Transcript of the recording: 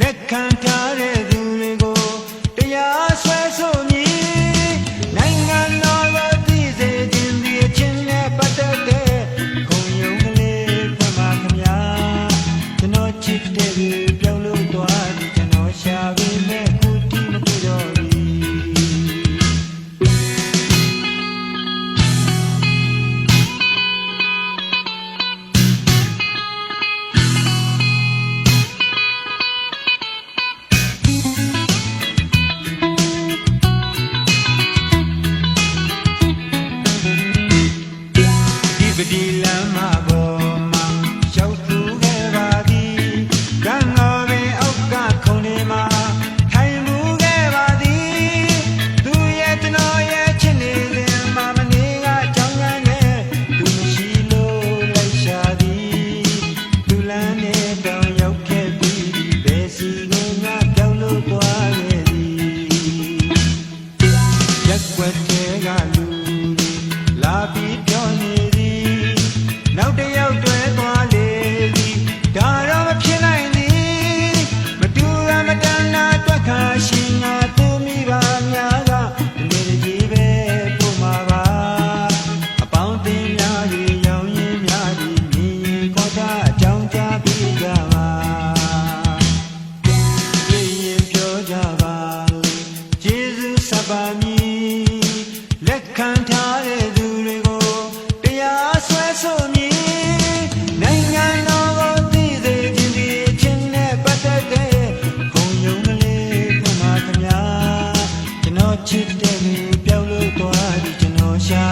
လက်ခံထားတဲ့သူတွေကိုတရားဆွဲဆိုမြ ဒီပတိလမ်းမပေါ်မှာရောက်သူခဲ့ပါသည်ကံတော်ပင်အောက်ကခုံနေမှာထိုင်မှုခဲ့ပါသည်သူရဲ့ကျွန်တော်ရဲ့ချစ်နေစဉ်မှာမနေကကြောင်းရမ်းနဲ့သူမရှိလို့လိုက်ရှာသည်သူလမ်းနဲ့တောင်ရောက်ခဲ့ပြီးဘယ်စီကိုငါပြောင်းလို့သွားခဲ့သည်ရက်ွက်တဲ့ကလူတွေလာပြီးပြောနေသည် နောက်တစ်ယောက်တွဲ ချစ်တဲ့ပျောက်လို့သွားပြီကျွန်တော်ရှာ